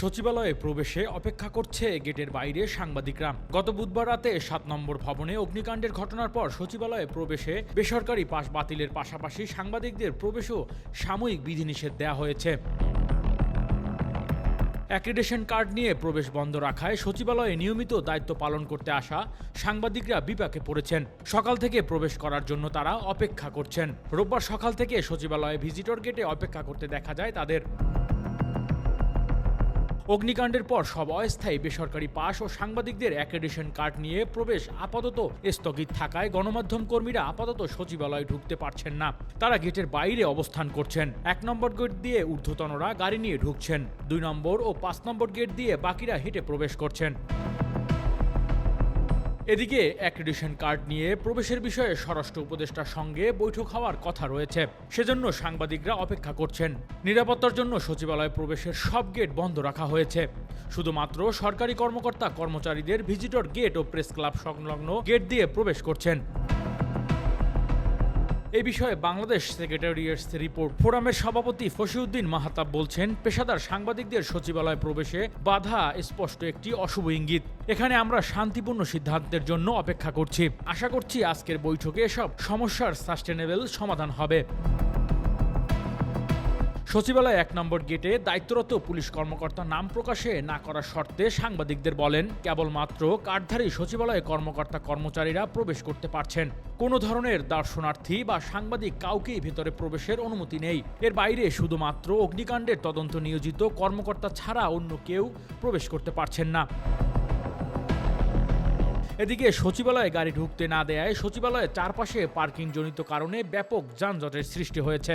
সচিবালয়ে প্রবেশে অপেক্ষা করছে গেটের বাইরে সাংবাদিকরা। গত বুধবার রাতে সাত নম্বর ভবনে অগ্নিকাণ্ডের ঘটনার পর সচিবালয়ে প্রবেশে বেসরকারি পাশ বাতিলের পাশাপাশি সাংবাদিকদের প্রবেশও সাময়িক বিধিনিষেধ দেওয়া হয়েছে। অ্যাক্রিডেশন কার্ড নিয়ে প্রবেশ বন্ধ রাখায় সচিবালয়ে নিয়মিত দায়িত্ব পালন করতে আসা সাংবাদিকরা বিপাকে পড়েছেন। সকাল থেকে প্রবেশ করার জন্য তারা অপেক্ষা করছেন। রোববার সকাল থেকে সচিবালয়ে ভিজিটর গেটে অপেক্ষা করতে দেখা যায় তাদের। অগ্নিকাণ্ডের পর সব অস্থায়ী বেসরকারি পাস ও সাংবাদিকদের অ্যাক্রেডিশন কার্ড নিয়ে প্রবেশ আপাতত স্থগিত থাকায় গণমাধ্যম কর্মীরা আপাতত সচিবালয়ে ঢুকতে পারছেন না। তারা গেটের বাইরে অবস্থান করছেন। এক নম্বর গেট দিয়ে ঊর্ধ্বতনরা গাড়ি নিয়ে ঢুকছেন। দুই নম্বর ও পাঁচ নম্বর গেট দিয়ে বাকিরা হেঁটে প্রবেশ করছেন। এদিকে অ্যাক্রেডিশন কার্ড নিয়ে প্রবেশের বিষয়ে স্বরাষ্ট্র উপদেষ্টার সঙ্গে বৈঠক হওয়ার কথা রয়েছে। সেজন্য সাংবাদিকরা অপেক্ষা করছেন। নিরাপত্তার জন্য সচিবালয় প্রবেশের সব গেট বন্ধ রাখা হয়েছে। শুধুমাত্র সরকারি কর্মকর্তা কর্মচারীদের ভিজিটর গেট ও প্রেস ক্লাব সংলগ্ন গেট দিয়ে প্রবেশ করছেন। এই বিষয়ে বাংলাদেশ সেক্রেটারিয়েটস রিপোর্ট ফোরামের সভাপতি ফসিউদ্দিন মাহাতাব বলছেন, পেশাদার সাংবাদিকদের সচিবালয় প্রবেশে বাধা স্পষ্ট একটি অশুভ ইঙ্গিত। এখানে আমরা শান্তিপূর্ণ সিদ্ধান্তের জন্য অপেক্ষা করছি। আশা করছি আজকের বৈঠকে এসব সমস্যার সাস্টেনেবল সমাধান হবে। সচিবালয় এক নম্বর গেটে দায়িত্বরত পুলিশ কর্মকর্তা নাম প্রকাশে না করার শর্তে সাংবাদিকদের বলেন, কেবলমাত্র কার্ডধারী সচিবালয়ে কর্মকর্তা কর্মচারীরা প্রবেশ করতে পারছেন। কোনো ধরনের দর্শনার্থী বা সাংবাদিক কাউকেই ভেতরে প্রবেশের অনুমতি নেই। এর বাইরে শুধুমাত্র অগ্নিকাণ্ডের তদন্ত নিয়োজিত কর্মকর্তা ছাড়া অন্য কেউ প্রবেশ করতে পারছেন না। এদিকে সচিবালয়ে গাড়ি ঢুকতে না দেয়ায় সচিবালয়ের চারপাশে পার্কিং জনিত কারণে ব্যাপক যানজটের সৃষ্টি হয়েছে।